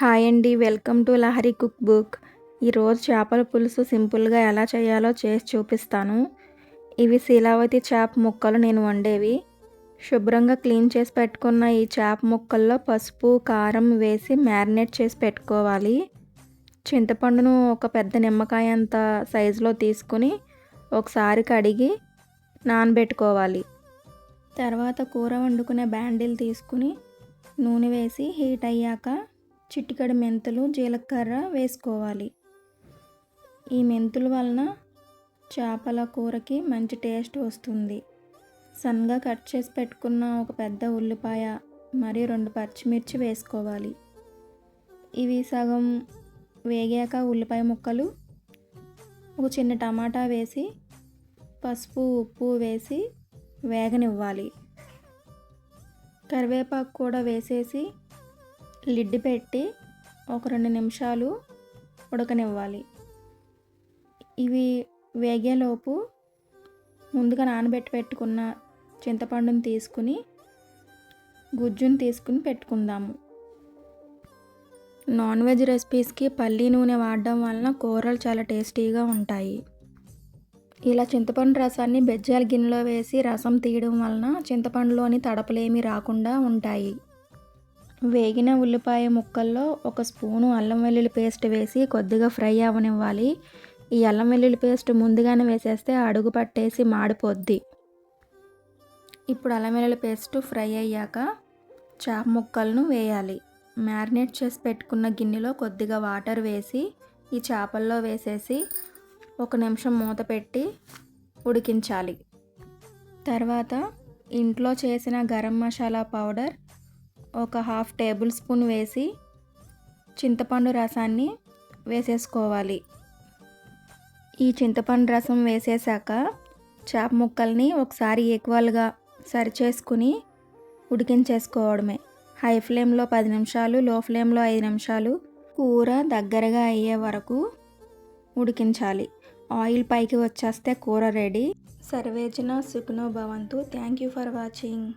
Hi అండి. Welcome to Lahari cook book. ఈరోజు చేపల పులుసు సింపుల్గా ఎలా చేయాలో చేసి చూపిస్తాను. ఇవి శీలావతి చేప ముక్కలు నేను వండేవి. శుభ్రంగా క్లీన్ చేసి పెట్టుకున్న ఈ చేప ముక్కల్లో పసుపు కారం వేసి మ్యారినేట్ చేసి పెట్టుకోవాలి. చింతపండును ఒక పెద్ద నిమ్మకాయ అంత సైజులో తీసుకుని ఒకసారి కడిగి నానబెట్టుకోవాలి. తర్వాత కూర వండుకునే బ్యాండిల్ తీసుకుని నూనె వేసి హీట్ అయ్యాక చిట్టికడ మెంతులు జీలకర్ర వేసుకోవాలి. ఈ మెంతుల వలన చేపల కూరకి మంచి టేస్ట్ వస్తుంది. సన్నగా కట్ చేసి పెట్టుకున్న ఒక పెద్ద ఉల్లిపాయ మరియు రెండు పచ్చిమిర్చి వేసుకోవాలి. ఇవి సగం వేగాక ఉల్లిపాయ ముక్కలు ఒక చిన్న టమాటా వేసి పసుపు ఉప్పు వేసి వేగనివ్వాలి. కరివేపాకు కూడా వేసేసి లిడ్ పెట్టి ఒక రెండు నిమిషాలు ఉడకనివ్వాలి. ఇవి వేగేలోపు ముందుగా నానబెట్టి పెట్టుకున్న చింతపండుని తీసుకుని గుజ్జుని తీసుకుని పెట్టుకుందాము. నాన్ వెజ్ రెసిపీస్కి పల్లి నూనె వాడడం వలన కూరలు చాలా టేస్టీగా ఉంటాయి. ఇలా చింతపండు రసాన్ని బెజ్జాల గిన్నెలో వేసి రసం తీయడం వలన చింతపండులోని తడపలేమి రాకుండా ఉంటాయి. వేగిన ఉల్లిపాయ ముక్కల్లో ఒక స్పూను అల్లం వెల్లుల్లి పేస్ట్ వేసి కొద్దిగా ఫ్రై అవ్వనివ్వాలి ఈ అల్లం వెల్లుల్లి పేస్ట్ ముందుగానే వేసేస్తే అడుగు పట్టేసి మాడిపోద్ది. ఇప్పుడు అల్లం వెల్లుల్లి పేస్ట్ ఫ్రై అయ్యాక చేప ముక్కలను వేయాలి. మ్యారినేట్ చేసి పెట్టుకున్న గిన్నెలో కొద్దిగా వాటర్ వేసి ఈ చేపల్లో వేసేసి ఒక నిమిషం మూత పెట్టి ఉడికించాలి. తర్వాత ఇంట్లో చేసిన గరం మసాలా పౌడర్ ఒక హాఫ్ టేబుల్ స్పూన్ వేసి చింతపండు రసాన్ని వేసేసుకోవాలి. ఈ చింతపండు రసం వేసేసాక చేప ముక్కల్ని ఒకసారి ఈక్వల్గా సరిచేసుకుని ఉడికించేసుకోవడమే. హై ఫ్లేమ్లో పది నిమిషాలు లో ఫ్లేమ్లో ఐదు నిమిషాలు కూర దగ్గరగా అయ్యే వరకు ఉడికించాలి. ఆయిల్ పైకి వచ్చేస్తే కూర రెడీ. సర్వేజన సుఖనో భవంతు. Thank you for watching.